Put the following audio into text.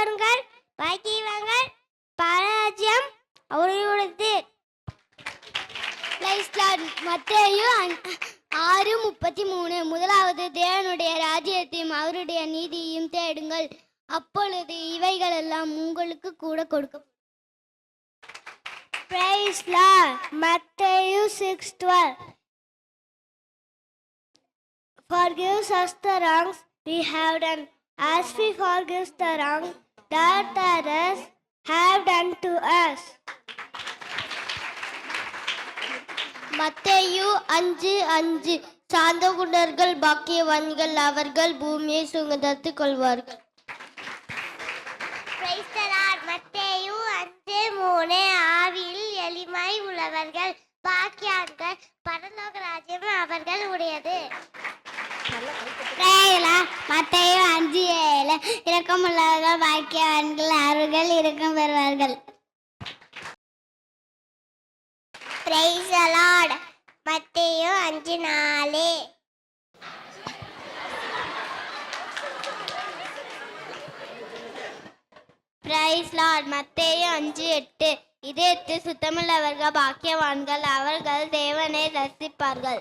வருங்கள் பாக்கியவாங்கள் பராஜயம் அவர்களுடையது. மத்தேயு ஆறு முப்பத்தி மூணு முதலாவது தேவனுடைய ராஜ்யத்தையும் அவருடைய நீதியையும் தேடுங்கள். அப்பொழுது இவைகள் எல்லாம் உங்களுக்கு கூட கொடுக்க Praise Lord. Matthew 6:12 Forgive us the wrongs we have done, as we forgive the wrongs that others have done to us. மத்தேயு அஞ்சு அஞ்சு. சாந்த குண்டர்கள் பாக்கியவான்கள் அவர்கள் பூமியை சுகந்தத்துக் கொள்வார்கள். மத்தேயு அஞ்சு மூணு. ஆவியில் எளிமை உள்ளவர்கள் பாக்கியான்கள் பரலோக ராஜ்யம் அவர்கள் உடையது. இரக்கமுள்ளவர்கள் பாக்கியவான்கள் அவர்கள் இறக்கம் பெறுவார்கள். பிரைஸ் மத்தையும் அஞ்சு நாலு. பிரைஸ் லார்ட் மத்தேயு அஞ்சு எட்டு. இதயத்து சுத்தமுள்ளவர்கள் பாக்கியவான்கள் அவர்கள் தேவனை ரசிப்பார்கள்